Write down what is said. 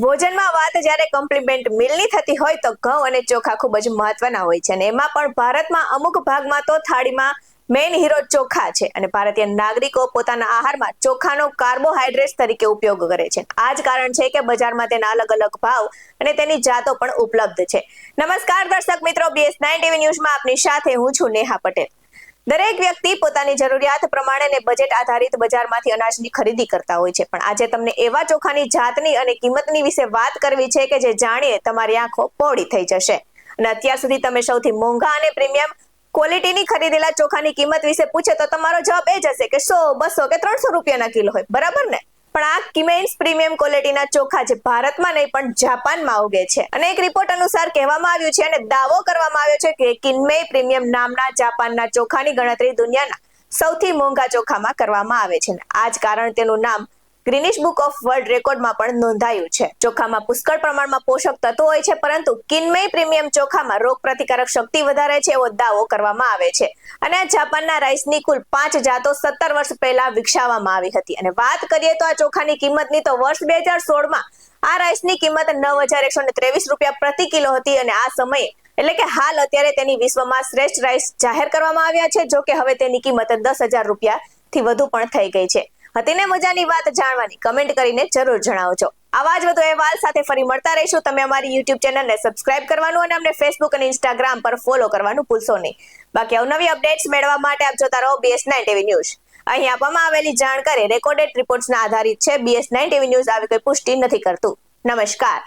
ભોજનમાં વાત જ્યારે કોમ્પ્લિમેન્ટ મિલની થતી હોય તો ઘઉં અને ચોખા ખૂબ જ મહત્વના હોય છે અને એમાં પણ ભારતમાં અમુક ભાગમાં તો થાળીમાં મેઇન હીરો ચોખા છે અને ભારતીય નાગરિકો પોતાના આહારમાં ચોખાનો કાર્બોહાઈડ્રેટ્સ તરીકે ઉપયોગ કરે છે. આ જ કારણ છે કે બજારમાં તેના અલગ અલગ ભાવ અને તેની જાતો પણ ઉપલબ્ધ છે. નમસ્કાર દર્શક મિત્રો બીએસ નાઇન ટીવી ન્યૂઝમાં આપની સાથે હું છું નેહા પટેલ. દરેક વ્યક્તિ પોતાની જરૂરિયાત પ્રમાણે અને બજેટ આધારિત બજારમાંથી અનાજની ખરીદી કરતા હોય છે. પણ આજે તમને એવા ચોખાની જાતની અને કિંમતની વિશે વાત કરવી છે કે જે જાણીએ તમારી આંખો પોળી થઈ જશે. અને અત્યાર સુધી તમે સૌથી મોંઘા અને પ્રીમિયમ ક્વોલિટીની ખરીદેલા ચોખાની કિંમત વિશે પૂછે તો તમારો જવાબ એ જ હશે કે સો, બસો કે ત્રણસો રૂપિયાના કિલો હોય. બરાબર ને? પણ આ કિમેન્સ પ્રીમિયમ ક્વોલિટીના ચોખા જે ભારતમાં નહીં, પણ જાપાનમાં ઉગે છે. અને એક રિપોર્ટ અનુસાર કહેવામાં આવ્યું છે અને દાવો કરવામાં આવ્યો છે કે કિન્મેય પ્રીમિયમ નામના જાપાનના ચોખાની ગણતરી દુનિયાના સૌથી મોંઘા ચોખામાં કરવામાં આવે છે. આ જ કારણ તેનું નામ ગ્રીનિશ બુક ઓફ વર્લ્ડ રેકોર્ડમાં પણ નોંધાયું છે. ચોખામાં પુષ્કળ પ્રમાણમાં પોષક તત્વો હોય છે, પરંતુ કિન્મય પ્રીમિયમ ચોખામાં રોગ પ્રતિકારક શક્તિ વધારે છે એવો દાવો કરવામાં આવે છે. અને જાપાનના રાઈસની કુલ પાંચ જાતો સત્તર વર્ષ પહેલા વિકસાવવામાં આવી હતી. અને વાત કરીએ તો આ ચોખાની કિંમતની તો વર્ષ બે હજાર સોળમાં આ રાઈસની કિંમત નવ હજાર એકસો ને ત્રેવીસ રૂપિયા પ્રતિ કિલો હતી અને આ સમયે એટલે કે હાલ અત્યારે તેની વિશ્વમાં શ્રેષ્ઠ રાઈસ જાહેર કરવામાં આવ્યા છે, જો કે હવે તેની કિંમત દસ હજાર રૂપિયાથી વધુ પણ થઈ ગઈ છે. હતી ને મજાની વાત જાણવાની કમેન્ટ કરીને જરૂર જણાવજો. આવા જ વધુ અહેવાલ સાથે ફરી મળતા રહીશું. તમે અમારી યુટ્યુબ ચેનલને સબસ્ક્રાઇબ કરવાનું અને અમને ફેસબુક અને ઇન્સ્ટાગ્રામ પર ફોલો કરવાનું ભૂલશો નહીં. બાકી અવનવી અપડેટ્સ મેળવવા માટે આપ જોતા રહો બીએસ નાઇન ટીવી ન્યૂઝ અહીં આપવામાં આવેલી જાણકારી રેકોર્ડેડ રિપોર્ટ્સના આધારિત છે. બીએસ નાઇન ટીવી ન્યૂઝ આવી કોઈ પુષ્ટિ નથી કરતું. નમસ્કાર.